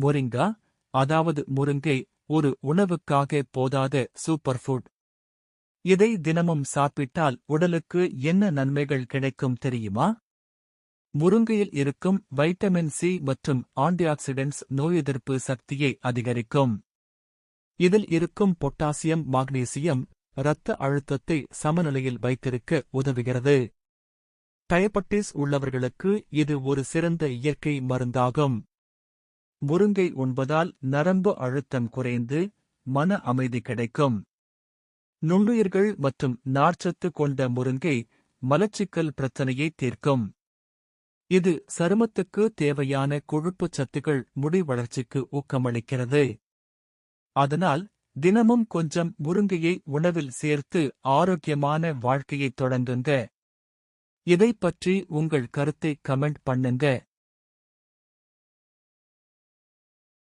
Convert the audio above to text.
முரிங்கா? அதாவது முருங்கை ஒரு உணவுக்காக போதாத சூப்பர் ஃபுட். இதை தினமும் சாப்பிட்டால் உடலுக்கு என்ன நன்மைகள் கிடைக்கும் தெரியுமா? முருங்கையில் இருக்கும் வைட்டமின் சி மற்றும் ஆன்டிஆக்சிடென்ட்ஸ் நோய் எதிர்ப்பு சக்தியை அதிகரிக்கும். இதில் இருக்கும் பொட்டாசியம் மாக்னீசியம் இரத்த அழுத்தத்தை சமநிலையில் வைத்திருக்க உதவுகிறது. டயபட்டிஸ் உள்ளவர்களுக்கு இது ஒரு சிறந்த இயற்கை மருந்தாகும். முருங்கை உண்பதால் நரம்பு அழுத்தம் குறைந்து மன அமைதி கிடைக்கும். நுண்ணுயிர்கள் மற்றும் நார்ச்சத்து கொண்ட முருங்கை மலச்சிக்கல் பிரச்சனையை தீர்க்கும். இது சருமத்துக்கு தேவையான கொழுப்புச் சத்துக்கள் முடி வளர்ச்சிக்கு ஊக்கமளிக்கிறது. அதனால் தினமும் கொஞ்சம் முருங்கையை உணவில் சேர்த்து ஆரோக்கியமான வாழ்க்கையைத் தொடங்குங்க. இதைப் பற்றி உங்கள் கருத்தை கமெண்ட் பண்ணுங்க.